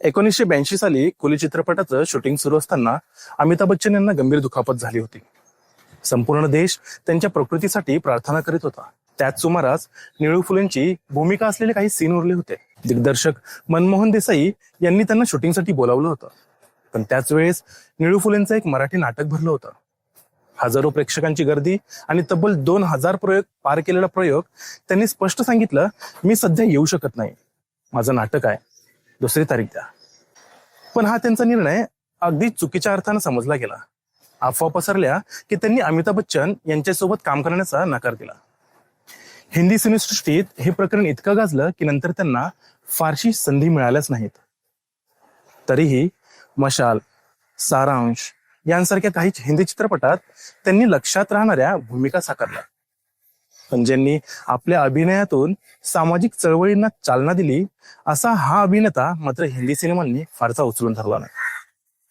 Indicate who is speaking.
Speaker 1: एकोणीसशे ब्याऐंशी साली कुली चित्रपटाचं शूटिंग सुरू असताना अमिताभ बच्चन यांना गंभीर दुखापत झाली होती. संपूर्ण देश त्यांच्या प्रकृतीसाठी प्रार्थना करीत होता. त्याच सुमारास निळू फुलेंची भूमिका असलेले काही सीन उरले होते. दिग्दर्शक मनमोहन देसाई यांनी त्यांना शूटिंगसाठी बोलावलं होतं. पण त्याच वेळेस निळू फुलेंचं एक मराठी नाटक भरलं होतं. हजारो प्रेक्षकांची गर्दी आणि तब्बल दोन हजार प्रयोग पार केलेला प्रयोग त्यांनी स्पष्ट सांगितलं मी सध्या येऊ शकत नाही. माझं नाटक आहे. दुसरी तारीख द्या. पण हा त्यांचा निर्णय अगदी चुकीच्या अर्थानं समजला गेला. अफवा पसरल्या की त्यांनी अमिताभ बच्चन यांच्यासोबत काम करण्याचा नकार दिला. हिंदी सिनेसृष्टीत हे प्रकरण इतकं गाजलं की नंतर त्यांना फारशी संधी मिळाल्याच नाहीत. तरीही मशाल सारांश यांसारख्या काही हिंदी चित्रपटात त्यांनी लक्षात राहणाऱ्या भूमिका साकारल्या. ज्यांनी आपल्या अभिनयातून सामाजिक चळवळींना चालना दिली असा हा अभिनेता मात्र हिंदी सिनेमांनी फारसा उचलून धरला नाही.